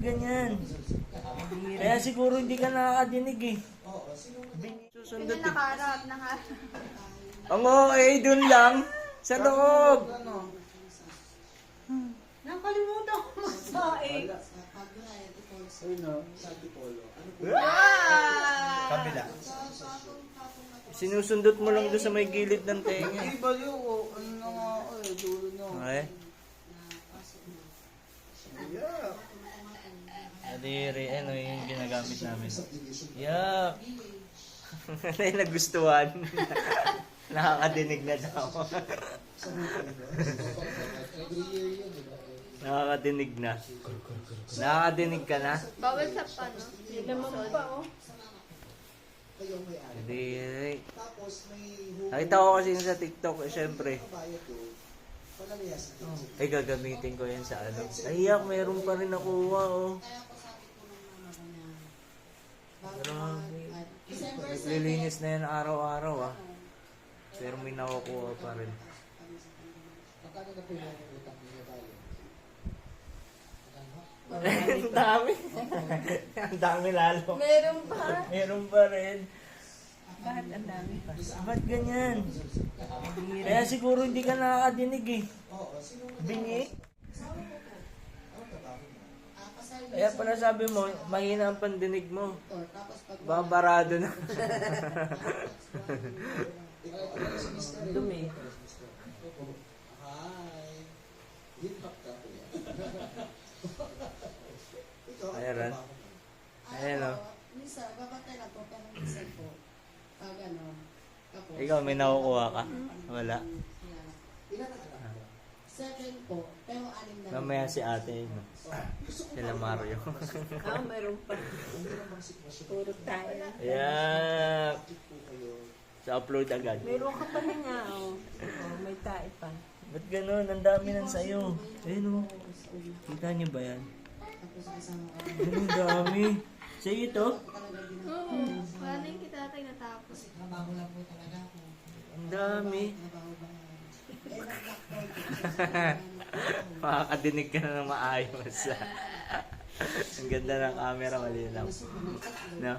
Ganyan. Kaya siguro hindi ka nakakadinig eh. Susundot eh. nakaharap, nakaharap. Ang eh, dun lang. Sa loob. Nakalimutan ko masain. Kabila. Sinusundot mo lang doon sa may gilid ng tenga. Ay, baliw ko. Ano nga ako eh, dulo na. Okay. Yeah. Adiri, ano yung ginagamit namin. Yup. Ano yung nagustuhan? Nakakadinig na daw. Nakakadinig na. Nakakadinig ka na? Bawal sa pano. Hindi naman pa, oh. Adiri. Nakita ko kasi yun sa TikTok, eh, syempre. Ay, gagamitin ko yan sa ano. Ayak, meron pa rin nakuha, oh. Grabe. Naglilinis na yan araw-araw, ah. Pero may nakukuha pa rin. Ang dami. Ang dami lalo. Meron pa. Meron pa rin. Bakit ang dami pa? Ba't ganyan? Kaya siguro hindi ka nakakadinig eh. Bingi? Kaya pala sabi mo, mahina ang pandinig mo. Babarado na. Dumi. Ayan, Ran. Ayan o. Minsan, babantay lang po, pero minsan po, pag ano, ako, Ikaw, may nakukuha ka? Wala. yeah. Seven po, pero anim na. Mamaya si ate, no? Sila Mario. Ah, meron pa. Puro tayo. yeah. Sa upload agad. Meron ka pa rin nga, oh. Oh, may tae pa. Ba't ganun? Ang dami ng sayo. Ayun o. Kita niyo ba yan? Ang dami. Sa'yo ito? Oo. Wala na yung kita tayo natapos. trabaho lang po talaga ako. Ang dami. Makakadinig ka na ng maayos. ang ganda ng camera, malinaw. No?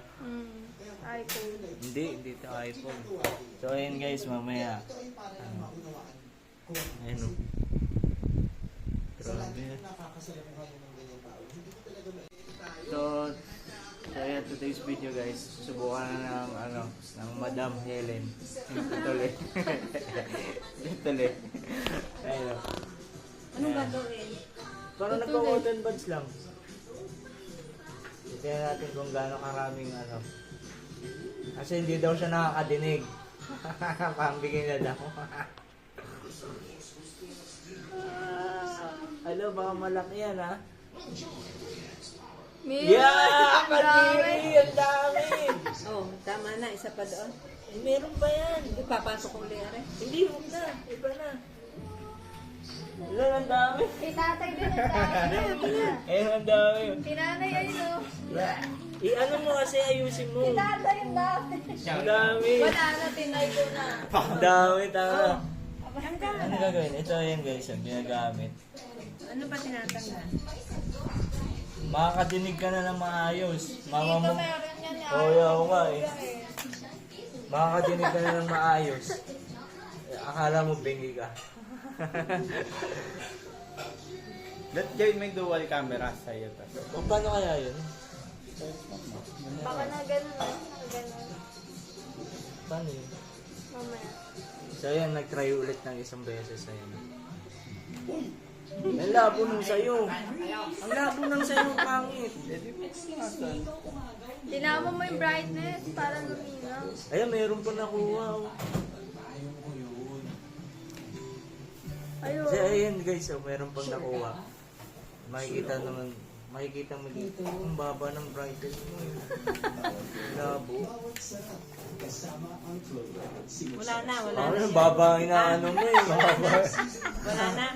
Ay, cool. Hindi, hindi ito iPhone. So, ayun guys, mamaya. Ano? Ayun o. Grabe. Today's video guys, susubukan na ng, ano, ng Madam Helen. Tuloy. Tuloy. Ayun. Anong gagawin? Parang nagpa-cotton buds lang. Tignan natin kung gaano karaming ano. Kasi hindi daw siya nakakadinig. Pambigay na daw. Hello, baka malaki yan ha. Meron. Yeah! Ang dami. Ang dami! Oh, tama na. Isa pa doon. Eh, meron pa yan. Ipapasok ko ulit. Are. Hindi, huwag na. Iba na. Wala, ang dami. Si tatay din ang dami. Eh, ang dami. Si nanay, ayun, oh. I-ano mo kasi ayusin mo. Si tatay ang dami. Ang dami. Wala na, tinay ko na. Ang dami, tama. Ang dami. Ano gagawin? Ito yan guys, ang ginagamit. Ano pa tinatanggal? Makakadinig ka na ng maayos. Mama mo. Oo, oh, ako nga eh. Makakadinig ka na ng maayos. Eh, Akala mo bingi ka. Let Jay may dual camera sa'yo. tas. o paano kaya yun? Baka na ganun. Na ganun. Paano yun? Mamaya. So yan, nag-try ulit ng isang beses ayun. Ang labo nung sayo. Ang labo ng sayo, pangit. Tinama mo yung brightness para luminaw. Ayan, meron pa nakuha. oh. Ayun. Kasi ayan guys, oh, meron pang nakuha. Makikita naman, makikita mo dito. Ang baba ng brightness mo. eh. Labo. Wala na, wala Ano, na. yung baba ang inaano mo eh. Wala na.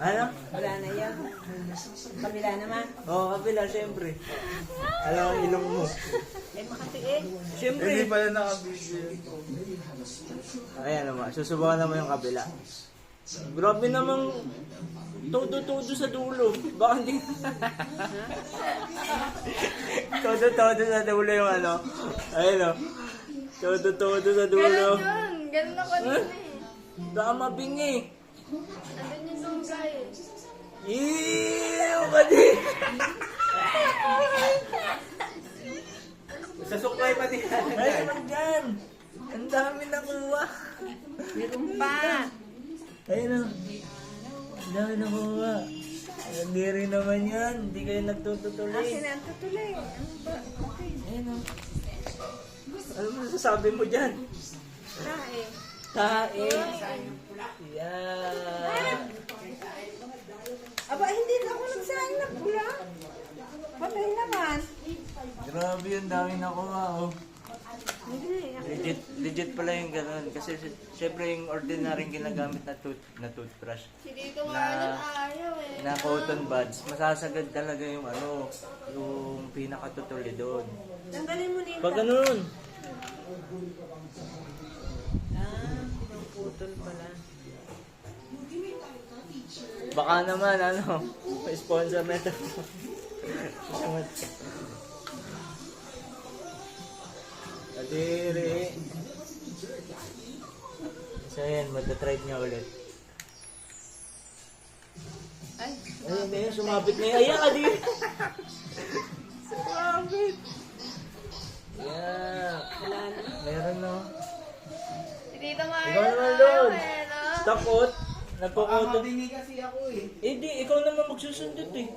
Ano? Wala na yan. Kabila naman. Oo, oh, kapila, syempre. Alam ang ilong mo. Eh, makatiig. Syempre. Hindi pala naka-video. Ayan naman, susubukan naman yung kabila. Grabe namang todo-todo sa dulo. Baka hindi... todo-todo sa dulo yung ano. Ayun o. Todo-todo sa dulo. Ganun yun. Ganun ako din eh. Baka mabingi. Andun yung lunggay. Ew! Mali! Sa suklay pati Ay, naman dyan! Ang dami nakuha. Meron pa. Ayun o. Ang dami nakuha. Hindi rin naman yan. Hindi kayo nagtututuloy. ang tutuloy. Ayun o. Ano mo sasabi mo dyan? Tae. Tae. Yan. Aba, hindi na ako nagsaing ng pula. Patay naman. Grabe yun, dami nakuha oh. Hindi. Legit, legit pala yung ganun. Kasi sy- syempre yung ordinary ginagamit na, tooth, na toothbrush Si Dito Na- nga nun ayaw eh. na cotton buds, masasagad talaga yung ano, yung pinakatutuli doon. Tanggalin mo nito. Pag ganun, Ah, pinuputol pala. baka naman ano, may sponsor na ito. Adiri. So yan, magta-try niya ulit. Ay, Ayun na yun, sumabit na yun. Ayan, adiri. sumabit. Yeah. Meron no. Dito nga Ikaw naman doon. No? Takot. Baka Nagkukutot. mabingi kasi ako eh. Eh di, ikaw naman magsusundot eh.